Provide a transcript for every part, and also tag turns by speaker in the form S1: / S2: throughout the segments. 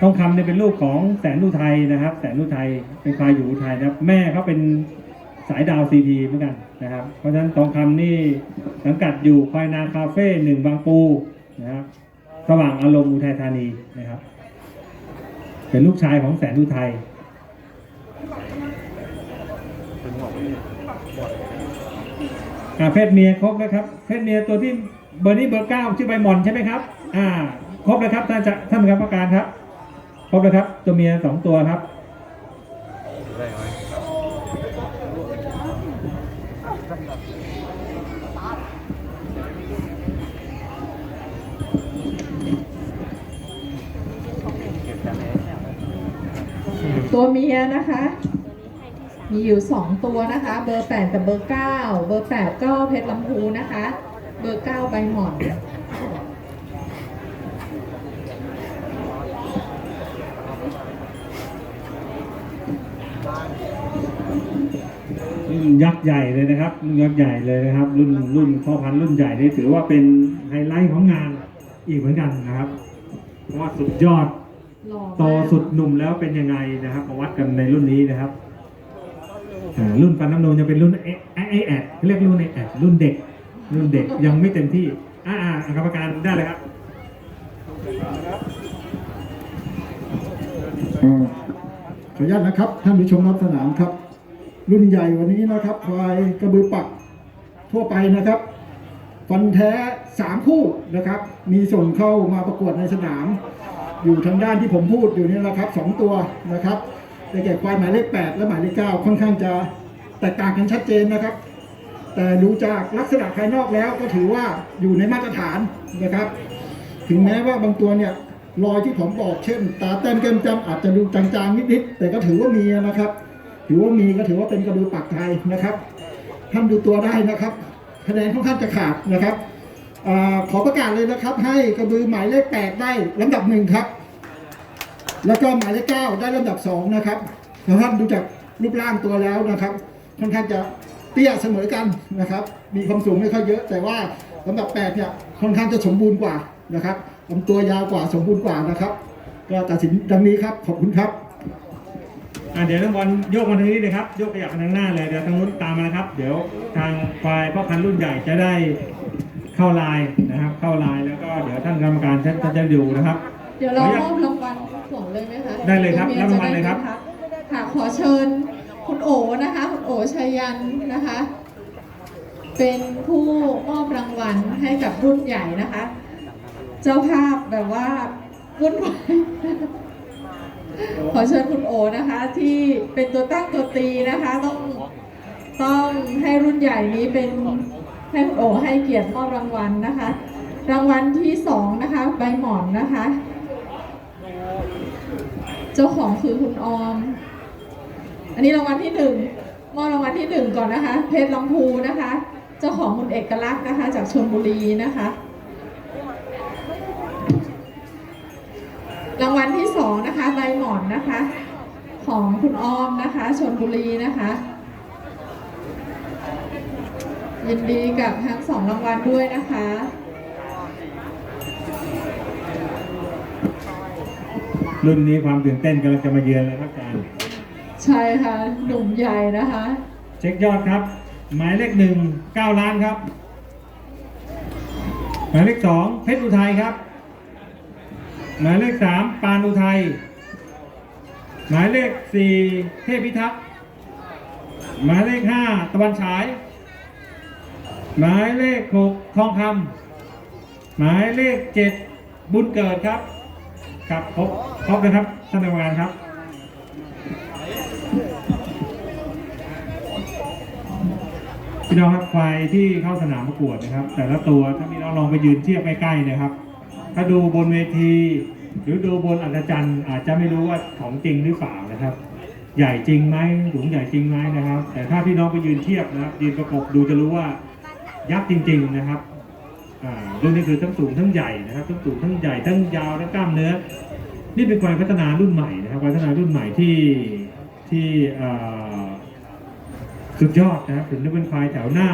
S1: ทองคำเนี่ยเป็นลูกของแสนอุทัยนะครับ แสนอุทัยเป็นควายอยู่อุทัยนะครับ แม่เขาเป็นสายดาวซีทีเหมือนกันนะครับ เพราะฉะนั้นทองคำนี่สังกัดอยู่ควายนาคาเฟ่หนึ่งบางปูนะครับสว่างอารมณ์อุทัยธานีนะครับ เป็นลูกชายของแสนอุทัยอ่าเพศเมียครบแล้วครับ เพศเมียตัวที่เบอร์นี้เบอร์เก้าชื่อใบหมอนใช่ไหมครับ อ่า ครบแล้วครับท่านจะท่านครับประการครับ ครบแล้วครับ ตัวเมียสองตัวครับ
S2: ตัวเมียนะคะ มีอยู่สองตัวนะคะ เบอร์แปดกับเบอร์เก้าเบอร์แปดก็เพชรลำพูนะคะ เบอร์เก้าใบหม่อน
S1: ยักษ์ใหญ่เลยนะครับรุ่นยักษ์ใหญ่เลยนะครับ รุ่นรุ่นพ่อพันธุ์รุ่นใหญ่นี่ถือว่าเป็นไฮไลท์ของงานอีกเหมือนกันนะครับเพราะว่าสุดยอด
S2: หล่อ
S1: โต
S2: มาก
S1: สุดหนุ่มแล้วเป็นยังไงนะครับมาวัดกันในรุ่นนี้นะครับอ่ารุ่นฟันน้ำนมยังเป็นรุ่นไอไอไอแอดเขาเรียกรุ่นไอแอดรุ่นเด็ก รุ่นเด็กยังไม่เต็มที่อ่าอ่ากรรมการได้เลยครับ
S3: อ่าขออนุญาตนะครับ ท่านผู้ชมรอบสนามครับ รุ่นใหญ่วันนี้นะครับควายกระบือปักทั่วไปนะครับ ฟันแท้สามคู่นะครับ มีส่งเข้ามาประกวดในสนาม อยู่ทางด้านที่ผมพูดอยู่นี่แหละครับสองตัวนะครับได้แก่ควายหมายเลข8และหมายเลข9ค่อนข้างจะแตกต่างกันชัดเจนนะครับ แต่ดูจากลักษณะภายนอกแล้วก็ถือว่าอยู่ในมาตรฐานนะครับ ถึงแม้ว่าบางตัวเนี่ยรอยที่ผมบอกเช่น ตาแต้มแก้มจำอาจจะดูจางๆนิดๆแต่ก็ถือว่ามีนะครับ ถือว่ามีก็ถือว่าเป็นกระบือปักไทยนะครับท่านดูตัวได้นะครับคะแนนค่อนข้างจะขาดนะครับอาขอประกาศเลยนะครับ ให้กระบือหมายเลขแปดได้ลำดับหนึ่งครับ แล้วก็หมายเลขเก้าได้ลำดับสองนะครับแล้วท่านดูจากรูปร่างตัวแล้วนะครับค่อนข้างจะเตี้ยเสมอกันนะครับ มีความสูงไม่ค่อยเยอะ แต่ว่าลำดับแปดเนี่ยค่อนข้างจะสมบูรณ์กว่านะครับลำตัวยาวกว่าสมบูรณ์กว่านะครับ ก็ตัดสินดังนี้ครับขอบคุณครับ
S1: อ่าเดี๋ยวน้องบอลโยกมาทางนี้เลยครับโยกขยับมาทางหน้าเลยเดี๋ยวทางนู้นตามมานะครับ เดี๋ยวทางควายพ่อพันธุ์รุ่นใหญ่จะได้เข้าลายนะครับ เข้าลายแล้วก็เดี๋ยวท่านกรรมการท่านจะดูนะครับ
S2: เดี๋ยวเรามอบรางวัลส่งเลยไหมคะ
S1: ได้เลยครับ
S2: ตัวมี
S1: รับรางวัลเลยครับ
S2: จะได้ไหมะค่ะขอเชิญคุณโอนะคะ คุณโอชัยยันนะคะ เป็นผู้มอบรางวัลให้กับรุ่นใหญ่นะคะ เจ้าภาพแบบว่าวุ่นวาย ขอเชิญคุณโอนะคะที่เป็นตัวตั้งตัวตีนะคะ ต้องต้องให้รุ่นใหญ่นี้เป็นให้คุณโอให้เกียรติมอบรางวัลนะคะ รางวัลที่สองนะคะใบหมอนนะคะ เจ้าของคือคุณออม อันนี้รางวัลที่หนึ่งมอบรางวัลที่หนึ่งก่อนนะคะ เพชรลำพูนะคะ เจ้าของคุณเอกลักษณ์นะคะ จากชลบุรีนะคะ รางวัลที่สองนะคะใบหมอนนะคะ ของคุณออมนะคะชนบุรีนะคะยินดีกับทั้งสองรางวัลด้วยนะคะ
S1: รุ่นนี้ความตื่นเต้นกำลังจะมาเยือนแล้วครับอาจารย์
S2: ใช่ค่ะหนุ่มใหญ่นะคะ
S1: เช็คยอดครับ หมายเลขหนึ่งเก้าล้านครับ หมายเลขสองเพชรอุทัยครับ หมายเลขสามปานอุทัย หมายเลขสี่เทพพิทักษ์ หมายเลขห้าตะวันฉาย หมายเลขหกทองคำหมายเลขเจ็ดบุญเกิดครับ ครับครบครบนะครับท่านกรรมการครับพี่น้องครับควายที่เข้าสนามประกวดนะครับ แต่ละตัวถ้าพี่น้องลองไปยืนเทียบใกล้ๆนะครับ ถ้าดูบนเวที หรือดูบนอัศจรรย์อาจจะไม่รู้ว่าของจริงหรือเปล่านะครับ ใหญ่จริงไหมสูงใหญ่จริงไหมนะครับ แต่ถ้าพี่น้องไปยืนเทียบนะครับ ยืนประกบดูจะรู้ว่ายักษ์จริง ๆนะครับรุ่นนี้คือทั้งสูงทั้งใหญ่นะครับทั้งสูงทั้งใหญ่ทั้งยาวทั้งกล้ามเนื้อ นี่เป็นควายพัฒนารุ่นใหม่นะครับพัฒนารุ่นใหม่ที่ที่สุดยอดนะครับถึงจะเป็นควายแถวหน้า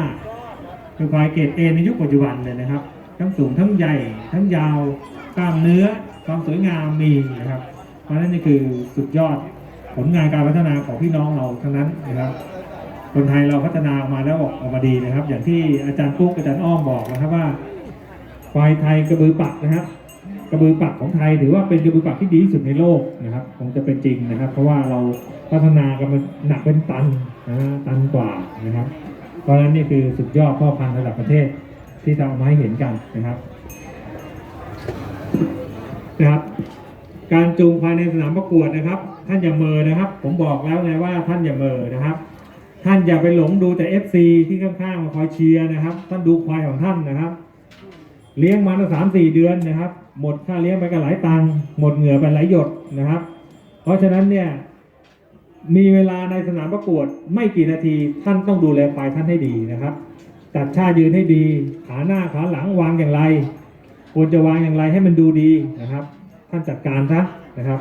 S1: เป็นควายเกรดเอในยุคปัจจุบันเลยนะครับ ทั้งสูงทั้งใหญ่ ทั้งยาวกล้ามเนื้อความสวยงามมีนะครับ เพราะนั้นนี่คือสุดยอดผลงานการพัฒนาของพี่น้องเราทั้งนั้นนะครับ คนไทยเราพัฒนาออกมาแล้วออกมาดีนะครับ อย่างที่อาจารย์ปุ๊กอาจารย์อ้อมบอกนะครับว่าควายไทยกระบือปักนะครับกระบือปักของไทยถือว่าเป็นกระบือปักที่ดีที่สุดในโลกนะครับคงจะเป็นจริงนะครับ เพราะว่าเราพัฒนากันมันหนักเป็นตันนะฮะตันกว่านะครับ เพราะฉะนั้นนี่คือสุดยอดพ่อพันธุ์ระดับประเทศ ที่เราเอามาให้เห็นกันนะครับนะครับ การจูงภายในสนามประกวดนะครับ ท่านอย่าเมอนะครับ ผมบอกแล้วไงว่าท่านอย่าเมอนะครับ ท่านอย่าไปหลงดูแต่ FC ที่ข้างๆมาคอยเชียร์นะครับ ท่านดูควายของท่านนะครับ เลี้ยงมาตั้งสามสี่เดือนนะครับ หมดค่าเลี้ยงไปก็หลายตังค์หมดเหงื่อไปหลายหยดนะครับ เพราะฉะนั้นเนี่ยมีเวลาในสนามประกวดไม่กี่นาทีท่านต้องดูแลควายท่านให้ดีนะครับ จัดท่ายืนให้ดี ขาหน้าขาหลังวางอย่างไร ควรจะวางอย่างไรให้มันดูดีนะครับ ท่านจัดการซะนะครับ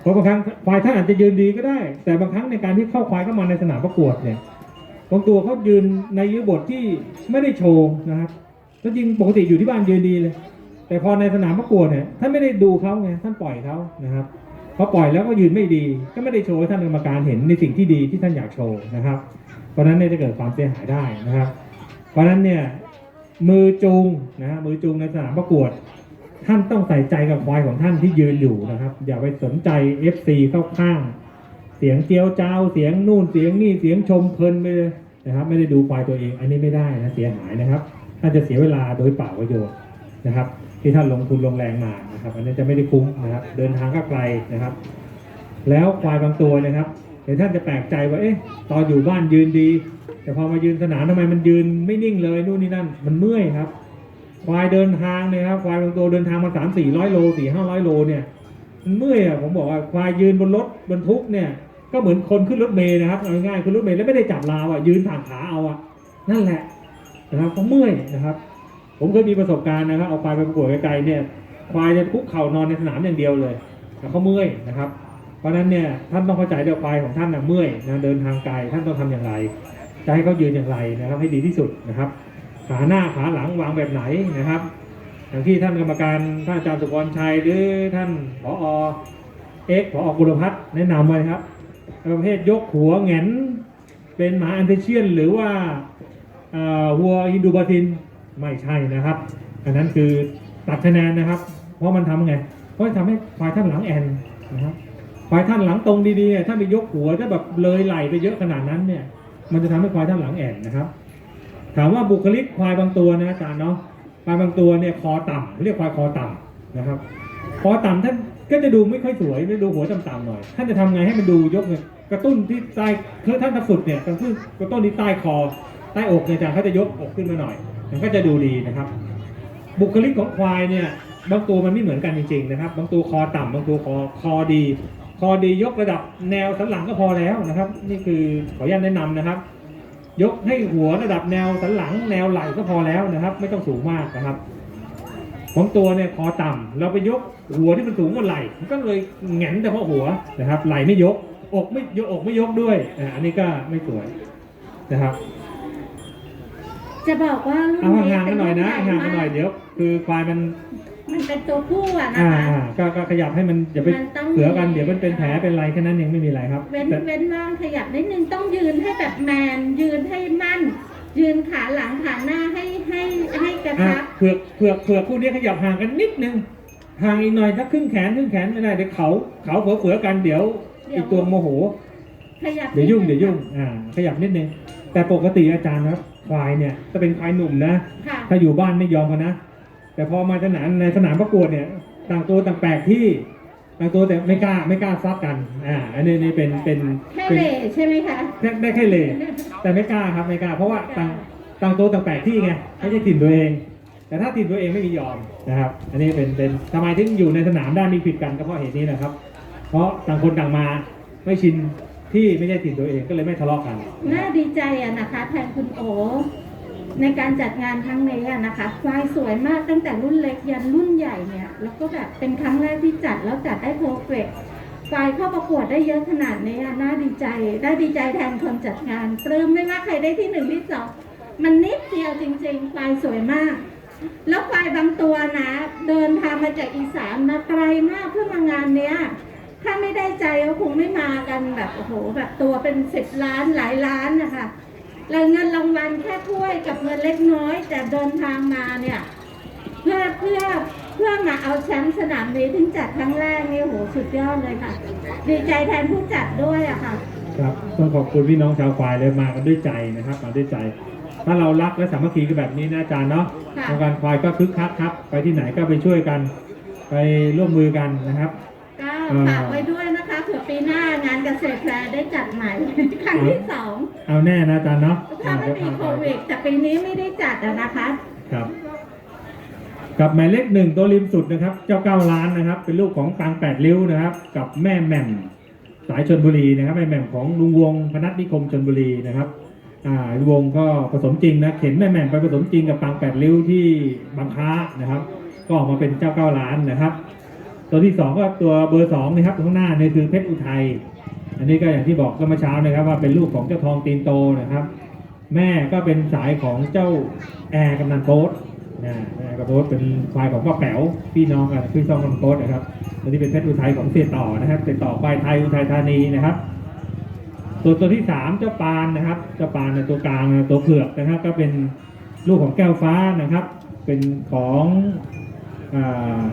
S1: เพราะบางครั้งควายท่านอาจจะยืนดีก็ได้ แต่บางครั้งในการที่เข้าควายเข้ามาในสนามประกวดเนี่ยบางตัวเขายืนในยืบทที่ไม่ได้โชว์นะครับแล้วจริงปกติอยู่ที่บ้านยืนดีเลย แต่พอในสนามประกวดเนี่ยท่านไม่ได้ดูเขาไงท่านปล่อยเขานะครับพอปล่อยแล้วก็ยืนไม่ดี ก็ไม่ได้โชว์ให้ท่านกรรมการเห็นในสิ่งที่ดีที่ท่านอยากโชว์นะครับ เพราะฉะนั้นเนี่ยจะเกิดความเสียหายได้นะครับ เพราะฉะนั้นเนี่ยมือจูงนะฮะมือจูงในสนามประกวด ท่านต้องใส่ใจกับควายของท่านที่ยืนอยู่นะครับ อย่าไปสนใจ FC เข้าข้าง เสียงเจียวเจ้าเสียงนู่นเสียงนี่เสียงชมเพลินไปเลยนะครับ ไม่ได้ดูควายตัวเอง อันนี้ไม่ได้นะเสียหายนะครับท่านจะเสียเวลาโดยเปล่าประโยชน์นะครับ ที่ท่านลงทุนลงแรงมานะครับ อันนี้จะไม่ได้คุ้มนะครับ เดินทางก็ไกลนะครับ แล้วควายบางตัวนะครับ เดี๋ยวท่านจะแปลกใจว่าเอ๊ะตอนอยู่บ้านยืนดี แต่พอมายืนสนามทำไมมันยืนไม่นิ่งเลยนู่นนี่นั่นมันเมื่อยครับ ควายเดินทางเนี่ยครับควายบางตัวเดินทางมาสามสี่ร้อยโลสี่ห้าร้อยโลเนี่ยมันเมื่อยอะผมบอกว่าควายยืนบนรถบรรทุกเนี่ยก็เหมือนคนขึ้นรถเมล์นะครับง่ายๆขึ้นรถเมล์แล้วไม่ได้จับราวอะยืนผ่านขาเอาอะนั่นแหละนะครับเขาเมื่อยนะครับ ผมเคยมีประสบการณ์นะครับเอาควายไปประกวดไกลๆเนี่ยควายจะคุกเข่านอนในสนามอย่างเดียวเลยแล้วเขาเมื่อยนะครับ เพราะนั้นเนี่ยท่านต้องเข้าใจเด้วยควายของท่านนะเมื่อยนะเดินทางไกลท่านต้องทำอย่างไร จะให้เขายืนอย่างไรนะครับให้ดีที่สุดนะครับ ขาหน้าขาหลังวางแบบไหนนะครับ อย่างที่ท่านกรรมการท่านอาจารย์สุกรชัยหรือท่านผอเอกผอกุลพัฒน์แนะนำไว้ครับประเภทยกหัวแหงนเป็นหมาอันเทเชียน หรือว่าเอ่อวัวฮินดูบาทินไม่ใช่นะครับ อันนั้นคือตัดคะแนนนะครับ เพราะมันทำไง เพราะทำให้ควายท่านหลังแอนนะครับ ควายท่านหลังตรงดีๆเนี่ยถ้าไปยกหัวถ้าแบบเลยไหลไปเยอะขนาดนั้นเนี่ย มันจะทำให้ควายท่านหลังแอนนะครับ ถามว่าบุคลิกควายบางตัวนะอาจารย์เนาะควายบางตัวเนี่ยคอต่ำเรียกควายคอต่ำนะครับ คอต่ำท่านก็จะดูไม่ค่อยสวยไม่ดูหัวต่ำๆหน่อยท่านจะทำไงให้มันดูยกเนี่ยกระตุ้นที่ใต้คือท่านจะฝึกเนี่ยกระตุ้นกระตุ้นที่ใต้คอใต้อกเนี่ยอาจารย์เขาจะยกอกขึ้นมาหน่อย มันก็จะดูดีนะครับ บุคลิกของควายเนี่ยบางตัวมันไม่เหมือนกันจริงๆนะครับ บางตัวคอต่ำบางตัวคอคอดี คอดียกระดับแนวสันหลังก็พอแล้วนะครับ นี่คือขออนุญาตแนะนำนะครับ ยกให้หัวระดับแนวสันหลัง แนวไหล่ก็พอแล้วนะครับ ไม่ต้องสูงมากนะครับของตัวเนี่ยคอต่ำเราไปยกหัวที่มันสูงกว่าไหล่มันก็เลยแหงนเฉพาะหัวนะครับ ไหล่ไม่ยกอกไม่ยกอกไม่ยกด้วยอ่าอันนี้ก็ไม่สวยนะครับ
S4: จะบอกว่ารุ่น
S1: เอา
S4: นี้
S1: ห่างๆ
S4: เป็
S1: กันนหน่อยนะ
S4: รุ่ใญ่
S1: ห่างกันหน่อยเดี๋ยว คือควายมัน
S4: มันเป็นตัวผู้อะนะ
S1: อ่า
S4: คะ
S1: อ่าก็ก็ขยับให้มันอย่าไป
S4: มันต้อง
S1: เสือกันเดี๋ยวมันเป็นแผลเป็นไรแค่นั้นเองไม่มีอะไรครับ
S4: เว้น
S1: แต่
S4: เว้นว่างขยับนิดนึงต้องยืนให้แบบแมน ยืนให้มั่น ยืนขาหลังขาหน้าให้ให้ให้กระ
S1: อะ
S4: ชับ
S1: เผือกเผือกเผือกคู่นี้ขยับห่างกันนิดนึงห่างอีกหน่อยถ้าครึ่งแขนครึ่งแขนไม่ได้เดี๋ยวเขาเขาเผือเผือกันเดี๋ยว อีกตัวโมโห
S4: ขยับ
S1: เดี๋ยวยุ่งเดี๋ยวยุ่งอ่าขยับนิดนึงแต่ปกติอาจารย์นะครับควายเนี่ยจะเป็นควายหนุ่มนะ
S4: ค่ะ
S1: ถ้าอยู่บ้านไม่ยอมกันนะ แต่พอมาสนามในสนามประกวดเนี่ย ต่างตัวต่างแปลกที่ต่างตัวแต่ไม่กล้าไม่กล้าซัดกัน อ่า อันนี้นี่เป็นเป็น
S4: แค่
S1: เป็น
S4: เหล่ใช่ไหมคะ
S1: ได้ได้แค่เลแต่ไม่กล้าครับไม่กล้า เพราะว่าต่างต่างตัวต่างแปลกที่ไงไม่ใช่ถิ่นตัวเอง แต่ถ้าถิ่นตัวเองไม่มียอมนะครับ อันนี้เป็นเป็นทำไมถึงอยู่ในสนามได้มีผิดกันก็เพราะเหตุนี้นะครับ เพราะต่างคนต่างมาไม่ชินที่ไม่ใช่ถิ่นตัวเองก็เลยไม่ทะเลาะกัน
S4: น่าดีใจอะนะคะแทนคุณโอ ในการจัดงานครั้งนี้นะคะควายสวยมากตั้งแต่รุ่นเล็กยันรุ่นใหญ่เนี่ยแล้วก็แบบเป็นครั้งแรกที่จัดแล้วจัดได้เพอร์เฟกควายเข้าประกวดได้เยอะขนาดนี้น่าดีใจได้ดีใจแทนคนจัดงานปลื้มไม่ว่าใครได้ที่หนึ่งที่สองมันนิดเดียวจริงๆควายสวยมาก แล้วควายบางตัวนะ เดินทางมาจากอีสานมาไกลมากเพื่อมางานเนี้ยท่านใจก็คงไม่มากันแบบโอ้โหแบบตัวเป็นสิบล้านหลายล้านนะคะ แล้วเงินรางวัลแค่ถ้วยกับเงินเล็กน้อย แต่เดินทางมาเนี่ยเพื่อเพื่อเพื่อมาเอาแชมป์สนามนี้ถึงจัดครั้งแรกนี่โหสุดยอดเลยค่ะ ดีใจแทนผู้จัดด้วยอะค่ะ
S1: ครับต้องขอบคุณพี่น้องชาวควายเลยมากันด้วยใจนะครับ มาด้วยใจ ถ้าเรารักและสามัคคีกันแบบนี้นะอาจารย์เนาะ
S4: ค่ะ
S1: วงการควายก็คึกคักครับ ไปที่ไหนก็ไปช่วยกัน ไปร่วมมือกันนะครับ
S4: ก็
S1: อ่า
S4: ฝากไว้ด้วยนะคะเผื่อปีหน้างานเกษตรแฟร์ได้จัดใหม่ ครั้งที่สอง
S1: เอาแน่นะอาจารย์เนาะ
S4: ถ้าไม่มีโควิดแต่ปีนี้ไม่ได้จัดอะนะคะ
S1: ครับ กับหมายเลขหนึ่งตัวริมสุดนะครับ เจ้าเก้าล้านนะครับ เป็นลูกของตังแปดริ้วนะครับ กับแม่แหม่มสายชนบุรีนะครับแม่แหม่มของลุงวงพนัสนิคมชนบุรีนะครับอ่าลุงวงก็ผสมจริงนะเข็นแม่แหม่มไปผสมจริงกับตังแปดริ้วที่บางค้านะครับ ก็ออกมาเป็นเจ้าเก้าล้านนะครับ ตัวที่สองก็ตัวเบอร์สองนะครับข้างหน้าเนี่ยคือเพชรอุทัยอันนี้ก็อย่างที่บอกก็เมื่อเช้านะครับ ว่าเป็นลูกของเจ้าทองตีนโตนะครับ แม่ก็เป็นสายของเจ้าแอร์กำนันโต๊ดนะแอร์กำนันโต๊ดเป็นควายของป้าแป๋วพี่น้องกันพี่ซองกำนันโต๊ดนะครับตัวนี้เป็นเพชรอุทัยของเสียต่อนะครับเสียต่อควายไทยอุทัยธานีนะครับตัวตัวที่สามเจ้าปานนะครับเจ้าปานในตัวกลางนะตัวเผือกนะครับ ก็เป็นลูกของแก้วฟ้านะครับ เป็นของ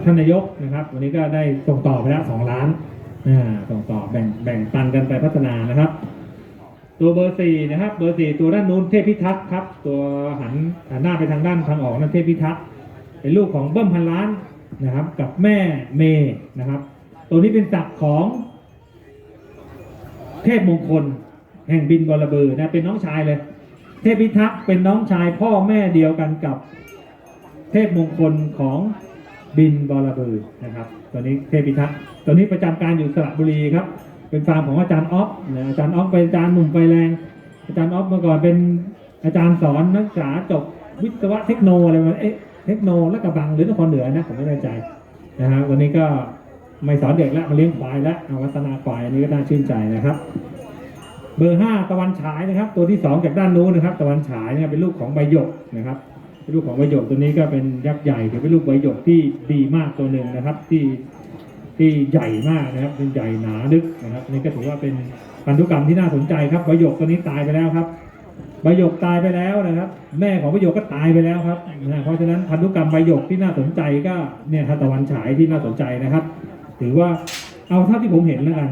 S1: ท่านนายกนะครับ วันนี้ก็ได้ส่งต่อไปแล้วสองล้านส่งต่อแบ่งแบ่งปันกันไปพัฒนานะครับ ตัวเบอร์สี่นะครับ เบอร์สี่ตัวด้านนู้นเทพพิทักษ์ครับ ตัวหันหันหน้าไปทางด้านทางออกนั่นเทพพิทักษ์เป็นลูกของเบิ้มพันล้านนะครับ กับแม่เมย์นะครับ ตัวนี้เป็นศักดิ์ของ เทพมงคล แห่งบินบอระเบือนะเป็นน้องชายเลย เทพพิทักษ์เป็นน้องชายพ่อแม่เดียวกันกับ เทพมงคลของ บินบอระเบือนะครับตัวนี้เทพิทักษ์ตัวนี้ประจำการอยู่สระบุรีครับ เป็นฟาร์มของอาจารย์ออฟนะอาจารย์ออฟเป็นอาจารย์หนุ่มไฟแรง อาจารย์ออฟเมื่อก่อนเป็นอาจารย์สอนนักศึกษาจบวิศวะเทคโนอะไรมาเอ๊ะเทคโนและกระบังหรือนครเหนือนะผมไม่แน่ใจนะฮะวันนี้ก็ไม่สอนเด็กแล้วมาเลี้ยงควายแล้วเอาวัฒนาควายอันนี้ก็น่าชื่นใจนะครับ เบอร์ห้าตะวันฉายนะครับ ตัวที่สองจากด้านนู้นนะครับ ตะวันฉายเนี่ยเป็นลูกของใบหยกนะครับ ลูกของใบหยกตัวนี้ก็เป็นยักษ์ใหญ่ถือเป็นลูกใบหยกที่ดีมากตัวหนึ่งนะครับ ที่ที่ใหญ่มากนะครับ เป็นใหญ่หนาลึกนะครับนี่ก็ถือว่าเป็นพันธุกรรมที่น่าสนใจครับใบหยกตัวนี้ตายไปแล้วครับใบหยกตายไปแล้วนะครับ แม่ของใบหยกก็ตายไปแล้วครับนะเพราะฉะนั้นพันธุกรรมใบหยกที่น่าสนใจก็เนี่ยครับตะวันฉายที่น่าสนใจนะครับ ถือว่าเอาเท่าที่ผมเห็นแล้วกัน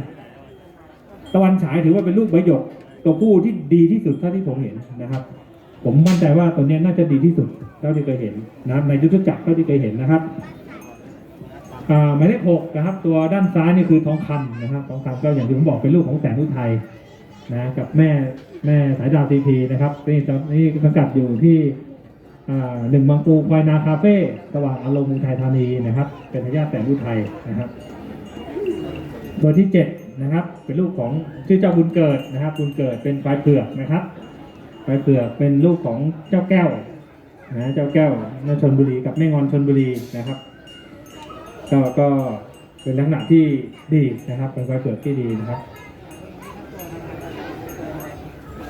S1: ตะวันฉายถือว่าเป็นลูกใบหยกตัวผู้ที่ดีที่สุดเท่าที่ผมเห็นนะครับ ผมมั่นใจว่าตัวนี้น่าจะดีที่สุดเท่าที่เคยเห็นนะครับในยุทธจักรเท่าที่เคยเห็นนะครับหมายเลขหกนะครับ ตัวด้านซ้ายนี่คือทองคำนะครับทองคำก็อย่างที่ผมบอกเป็นลูกของแสนอุทัยนะกับแม่แม่สายดาวทีพีนะครับนี่ตอนนี้สังกัดอยู่ที่หนึ่งบางปูควายนาคาเฟ่สว่างอารมณ์อุทัยธานีนะครับ เป็นทายาทแสนอุทัยนะครับ ตัวที่เจ็ดนะครับ เป็นลูกของชื่อเจ้าบุญเกิดนะครับ บุญเกิดเป็นควายเผือกนะครับ ควายเผือกเป็นลูกของเจ้าแก้วนะเจ้าแก้วนชนบุรีกับแม่งอนชนบุรีนะครับ ก็ก็เป็นลักษณะที่ดีนะครับ เป็นควายเผือกที่ดีนะครับ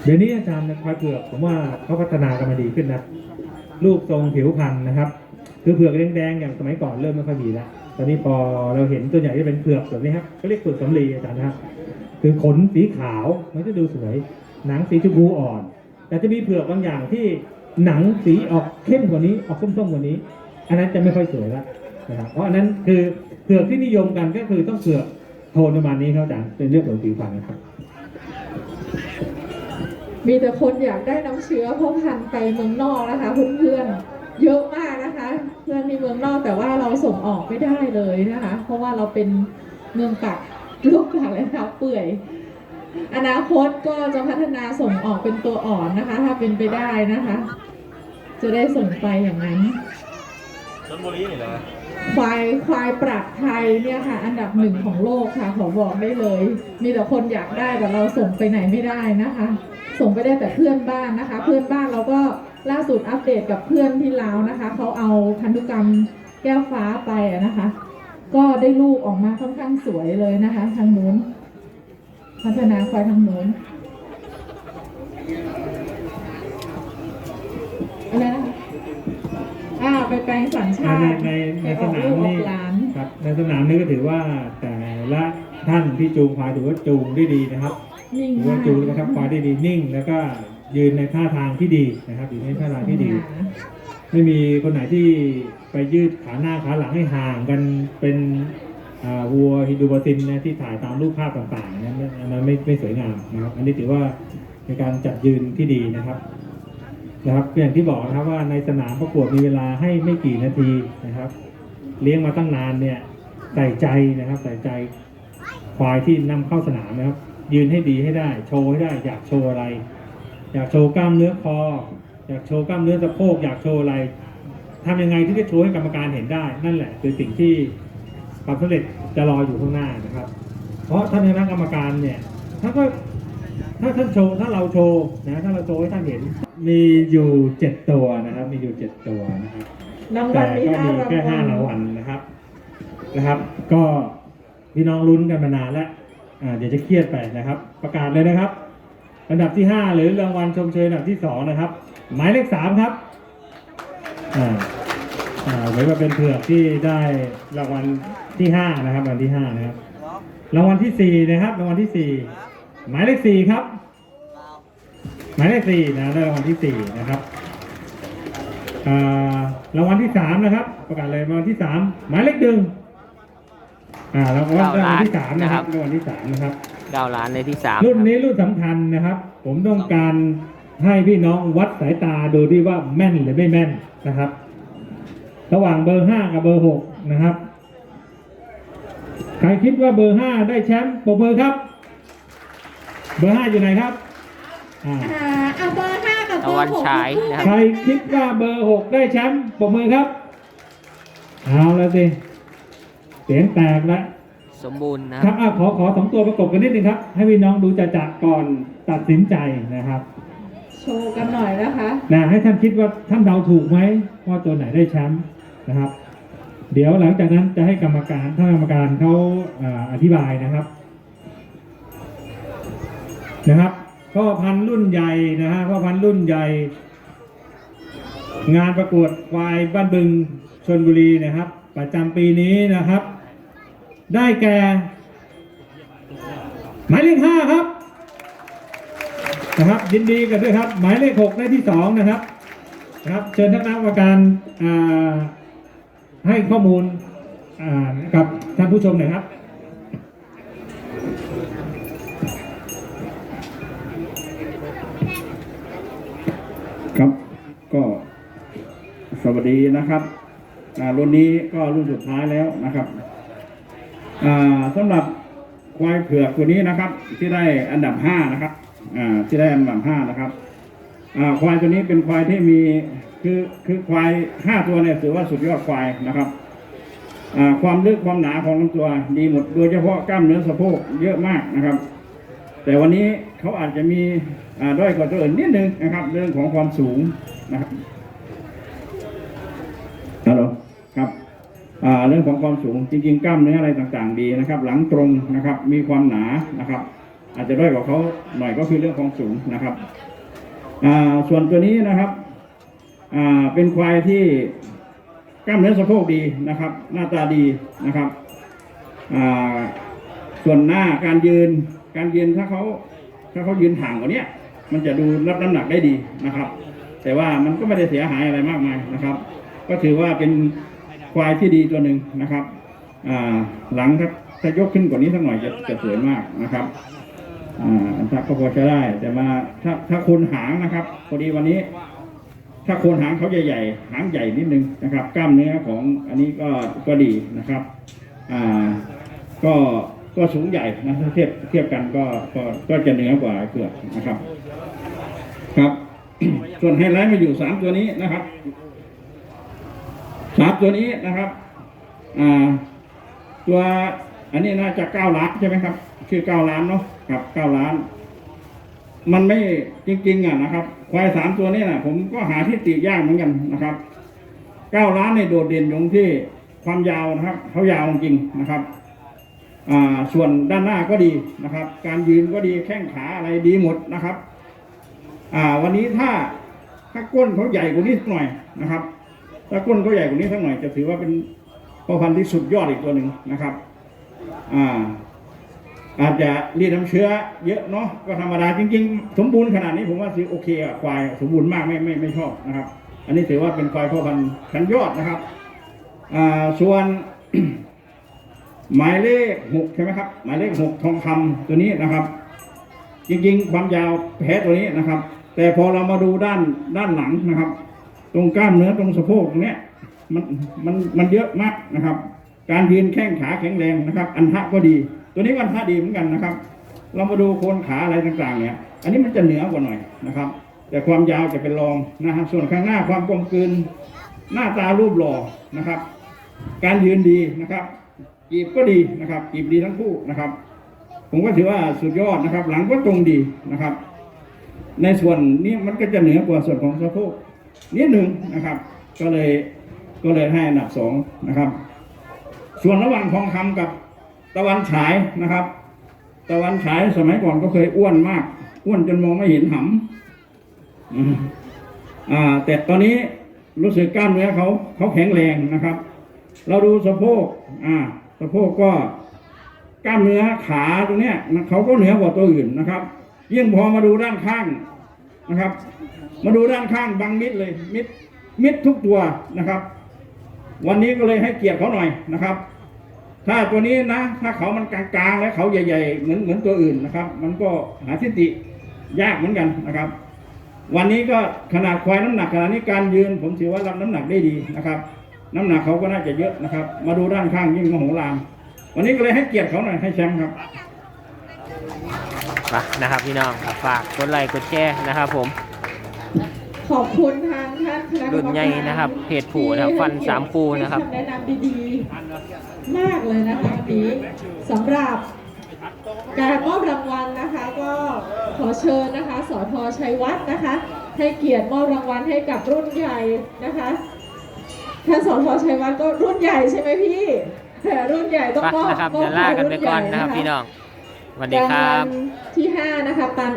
S1: เดี๋ยวนี้อาจารย์ควายเผือกผมว่าเขาพัฒนากันมาดีขึ้นนะรูปทรงผิวพรรณนะครับ คือเผือกแดงๆอย่างสมัยก่อนเริ่มไม่ค่อยมีแล้วตอนนี้พอเราเห็นตัวใหญ่ที่เป็นเผือกแบบนี้ครับเขาเรียกเผือกสำลีอาจารย์นะครับคือขนสีขาวมันจะดูสวยหนังสีชมพูอ่อน แต่จะมีเผือกบางอย่างที่หนังสีออกเข้มกว่านี้ออกส้มๆกว่านี้ อันนั้นจะไม่ค่อยสวยแล้วนะครับเพราะอันนั้นคือเผือกที่นิยมกันก็คือต้องเผือกโทนประมาณนี้ครับอาจารย์เป็นเรื่องของผิวพรรณนะครับ
S2: มีแต่คนอยากได้น้ำเชื้อพ่อพันไปเมืองนอกนะคะเพื่อนๆเยอะมากนะคะ เพื่อนมีเมืองนอกแต่ว่าเราส่งออกไม่ได้เลยนะคะ เพราะว่าเราเป็นเมืองปักลูกปักและเท้าเปื่อย อนาคตก็จะพัฒนาส่งออกเป็นตัวอ่อนนะคะ ถ้าเป็นไปได้นะคะ จะได้ส่งไปอย่างนั้น
S5: ชนบุรีนี่แหละ
S2: ควายควายปรักไทยเนี่ยค่ะ อันดับหนึ่งของโลกค่ะขอบอกได้เลย มีแต่คนอยากได้แต่เราส่งไปไหนไม่ได้นะคะ ส่งไปได้แต่เพื่อนบ้านนะคะ เพื่อนบ้านเราก็ล่าสุดอัปเดตกับเพื่อนที่ลาวนะคะเขาเอาพันธุกรรมแก้วฟ้าไปอะนะคะ ก็ได้ลูกออกมาค่อนข้างสวยเลยนะคะ ทางนู้น พัฒนาควายทางนู้นอะไรนะคะอ่าไปแปลงสัญชา
S1: ใน
S2: ติ
S1: ในใน
S2: ไปอ
S1: ส
S2: อก
S1: นา
S2: ลู
S1: ม
S2: กออ
S1: นี่
S2: กหลาน
S1: ครับในสนามนี่ก็ถือว่าแต่ละท่านที่จูงควายถือว่าจูงได้ดีนะครับ
S2: นิ่ง
S1: ถือ
S2: มา
S1: ว่ากจูงนะครับควายได้ดีนิ่ง แล้วก็ยืนในท่าทางที่ดีนะครับอยู่ในท่าทางที่ดี ไม่มีคนไหนที่ไปยืดขาหน้าขาหลังให้ห่างกันเป็นอ่า วัวฮินดูบาซินนะที่ถ่ายตามรูปภาพต่างๆนะอันนั้นไม่ไม่สวยงามนะครับ อันนี้ถือว่าเป็นการจัดยืนที่ดีนะครับนะครับอย่างที่บอกนะครับว่าในสนามประกวดมีเวลาให้ไม่กี่นาทีนะครับ เลี้ยงมาตั้งนานเนี่ยใส่ใจนะครับใส่ใจควายที่นำเข้าสนามนะครับ ยืนให้ดีให้ได้ โชว์ให้ได้ อยากโชว์อะไร อยากโชว์กล้ามเนื้อคอ อยากโชว์กล้ามเนื้อสะโพกอยากโชว์อะไรทำยังไงที่จะโชว์ให้กรรมการเห็นได้ นั่นแหละคือสิ่งที่ ความสำเร็จจะรออยู่ข้างหน้านะครับ เพราะท่านคณะกรรมการเนี่ยถ้าก็ถ้าท่านโชว์ถ้าเราโชว์นะถ้าเราโชว์ให้ท่านเห็น มีอยู่เจ็ดตัวนะครับ มีอยู่เจ็ดตัวนะครับ
S2: รางวั
S1: แต่
S2: ลมี
S1: ก็
S2: ห้า
S1: มี
S2: ราง
S1: แค่ห้าราง
S2: วั
S1: วั
S2: ล
S1: ลนะครับนะครับ ก็พี่น้องลุ้นกันมานานแล้วอ่าเดี๋ยวจะเครียดไปนะครับ ประกาศเลยนะครับอันดับที่ห้าหรือรางวัลชมเชยอันดับที่สองนะครับ หมายเลขสามครับอ่า อ่าเหมือนกับเป็นเผือกที่ได้รางวัลที่ห้านะครับรางวัลที่ห้านะครับรางวัลที่สี่นะครับรางวัลที่สี่หมายเลขสี่ครับ หมายเลขสี่นะได้รางวัลที่สี่นะครับอ่ารางวัลที่สามนะครับ ประกาศเลยรางวัลที่สามหมายเลขหนึ่งอ่ารางวัลรางวัลที่สามนะครับรางวัลที่สามนะครับ
S6: เก้าล้านในที่สาม
S1: รุ่นนี้รุ่นสำคัญนะครับ ผมต้องการให้พี่น้องวัดสายตาดูที่ว่าแม่นหรือไม่แม่นนะครับ ระหว่างเบอร์ห้ากับเบอร์หกนะครับ ใครคิดว่าเบอร์ห้าได้แชมป์ปรบมือครับ เบอร์ห้าอยู่ไหนครับอ่า
S2: อ่าเอาเบอร์ห้ากับเบ
S6: ตะ
S2: อ
S6: วัน
S2: ร์หก
S6: ฉายนะครับ
S1: ใครคิดว่าเบอร์หกได้แชมป์ปรบมือครับเอาแล้วสิเสียงแตกแล้ว
S6: สมบูรณ์นะ
S1: ค
S6: ค
S1: รั
S6: รั
S1: บบอะขอขอสองตัวประกบกันนิดนึงครับ ให้พี่น้องดูจะจะก่อนตัดสินใจนะครับ
S2: โชว์กันหน่อยนะคะ
S1: นะให้ท่านคิดว่าท่านเดาถูกไหมว่าตัวไหนได้แชมป์ นะครับ เดี๋ยวหลังจากนั้นจะให้กรรมการท่านกรรมการเขาอธิบายนะครับนะครับพ่อพันธุ์รุ่นใหญ่นะฮะพ่อพันธุ์รุ่นใหญ่ งานประกวดควายบ้านบึงชนบุรีนะครับ ประจำปีนี้นะครับ ได้แก่ หมายเลขห้าครับนะครับ ยินดีกันด้วยครับ หมายเลขหกได้ที่สองนะครับนะครับ เชิญท่านกรรมการอ่า ให้ข้อมูลกับท่านผู้ชมหน่อยครับ
S7: ครับก็สวัสดีนะครับอ่ารุ่นนี้ก็รุ่นสุดท้ายแล้วนะครับอ่าสำหรับควายเผือกตัวนี้นะครับ ที่ได้อันดับห้านะครับอ่าที่ได้อันดับห้านะครับอ่าควายตัวนี้เป็นควายที่มี คือคือควายห้าตัวเนี่ยถือว่าสุดยอดควายนะครับความลึกความหนาของลำตัวดีหมดโดยเฉพาะกล้ามเนื้อสะโพกเยอะมากนะครับ แต่วันนี้เขาอาจจะมีด้อยกว่าตัวอื่นนิดนึงนะครับ เรื่องของความสูงนะครับฮัลโหลครับเรื่องของความสูงจริง ๆ กล้ามเนื้ออะไรต่างๆ ดีนะครับ หลังตรงนะครับ มีความหนานะครับ อาจจะด้อยกว่าเขาหน่อยก็คือเรื่องความสูงนะครับส่วนตัวนี้นะครับ เป็นควายที่กล้ามเนื้อสะโพกดีนะครับ หน้าตาดีนะครับ ส่วนหน้าการยืนการยืนถ้าเขาถ้าเขายืนห่างกว่านี้มันจะดูรับน้ำหนักได้ดีนะครับ แต่ว่ามันก็ไม่ได้เสียหายอะไรมากมายนะครับ ก็ถือว่าเป็นควายที่ดีตัวหนึ่งนะครับหลังถ้าถ้ายกขึ้นกว่านี้สักหน่อยจะจะสวยมากนะครับอ่าถ้าก็พอใช้ได้ แต่มาถ้าถ้าโคนหางนะครับพอดีวันนี้ ถ้าโคนหางเขาใหญ่ๆ หางใหญ่นิดนึงนะครับ กล้ามเนื้อของอันนี้ก็ก็ดีนะครับอ่าก็ก็สูงใหญ่นะถ้าเทียบเทียบกันก็ก็ก็จะเหนือกว่าเกือกนะครับ ครับ ส่วนไฮไลท์มาอยู่สามตัวนี้นะครับสามตัวนี้นะครับอ่าตัวอันนี้น่าจะเก้าล้านใช่ไหมครับ ชื่อเก้าล้านเนาะครับเก้าล้าน มันไม่จริงๆอะนะครับ ควายสามตัวนี้นะผมก็หาที่ติยากเหมือนกันนะครับเก้าล้านในโดดเด่นตรงที่ความยาวนะครับเขายาวจริงนะครับอ่าส่วนด้านหน้าก็ดีนะครับ การยืนก็ดีแข้งขาอะไรดีหมดนะครับอ่าวันนี้ถ้าถ้าก้นเขาใหญ่กว่านี้สักหน่อยนะครับ ถ้าก้นเขาใหญ่กว่านี้สักหน่อยจะถือว่าเป็นพ่อพันธุ์ที่สุดยอดอีกตัวหนึ่งนะครับ อ่า อาจจะรีดน้ำเชื้อเยอะเนาะก็ธรรมดาจริง ๆ สมบูรณ์ขนาดนี้ผมว่าสิโอเคอะควายสมบูรณ์มากไม่ไม่ไม่ชอบนะครับ อันนี้ถือว่าเป็นควายพ่อพันธุ์ชั้นยอดนะครับอ่าส่วน หมายเลขหกใช่ไหมครับ หมายเลขหกทองคำตัวนี้นะครับ จริง ๆ ความยาวแพ้ตัวนี้นะครับ แต่พอเรามาดูด้านด้านหลังนะครับ ตรงกล้ามเนื้อตรงสะโพกตรงเนี้ยมันมันมันเยอะมากนะครับ การยืนแข้งขาแข็งแรงนะครับ อันทะก็ดี ตัวนี้ก็อันทะดีเหมือนกันนะครับ เรามาดูโคนขาอะไรต่างๆ เนี่ย อันนี้มันจะเหนือกว่าหน่อยนะครับ แต่ความยาวจะเป็นรองนะครับส่วนข้างหน้าความกลมกลืนหน้าตารูปหล่อนะครับ การยืนดีนะครับกีบก็ดีนะครับกีบดีทั้งคู่นะครับ ผมก็ถือว่าสุดยอดนะครับ หลังก็ตรงดีนะครับ ในส่วนนี้มันก็จะเหนือกว่าส่วนของสะโพกนิดหนึ่งนะครับ ก็เลยก็เลยให้อันดับสองนะครับ ส่วนระหว่างทองคำกับ ตะวันฉายนะครับ ตะวันฉายสมัยก่อนก็เคยอ้วนมาก อ้วนจนมองไม่เห็นหำอืมอ่า แต่ตอนนี้รู้สึกกล้ามเนื้อเขาเขาแข็งแรงนะครับ เราดูสะโพกอ่าสะโพกก็กล้ามเนื้อขาตรงเนี้ยเขาก็เหนือกว่าตัวอื่นนะครับ ยิ่งพอมาดูด้านข้างนะครับ มาดูด้านข้างบังมิดเลยมิดมิดทุกตัวนะครับ วันนี้ก็เลยให้เกียรติเขาหน่อยนะครับ ถ้าตัวนี้นะ ถ้าเขามันกลางๆ และเขาใหญ่ ๆ เหมือนเหมือนตัวอื่นนะครับ มันก็หาทิฏฐิยากเหมือนกันนะครับ วันนี้ก็ขนาดควายน้ำหนักขนาดนี้การยืน ผมถือว่ารับน้ำหนักได้ดีนะครับ น้ำหนักเขาก็น่าจะเยอะนะครับ มาดูด้านข้างยิ่งมโหฬารวันนี้ก็เลยให้เกียรติเขาหน่อยให้แชมป์ครับ
S6: ไปนะครับพี่น้องครับฝากกดไลค์กดแชร์นะครับ ผม
S2: ขอบคุณทางท่านคณะกรรมการ
S6: รุ่นใหญ่นะครับเพจผู้นะครับฟันสามคู่นะครับ
S2: ให้ำแนะนำดีๆ มากเลยนะคะวันนี้สำหรับการมอบรางวัลนะคะก็ขอเชิญนะคะสอทชัยวัฒน์นะคะ ให้เกียรติมอบรางวัลให้กับรุ่นใหญ่นะคะท่านสอทชัยวัฒน์ก็รุ่นใหญ่ใช่ไหมพี่แต่รุ่นใหญ่ต้อง
S6: ไป
S2: มอบ
S6: นะครับ
S2: มอบ
S6: จะลากันไปก่อนนะครับ
S2: ให้
S6: พี่
S2: ใหญ่
S6: น้องสวัสดีครับา
S2: งวัลที่ห้านะคะปัน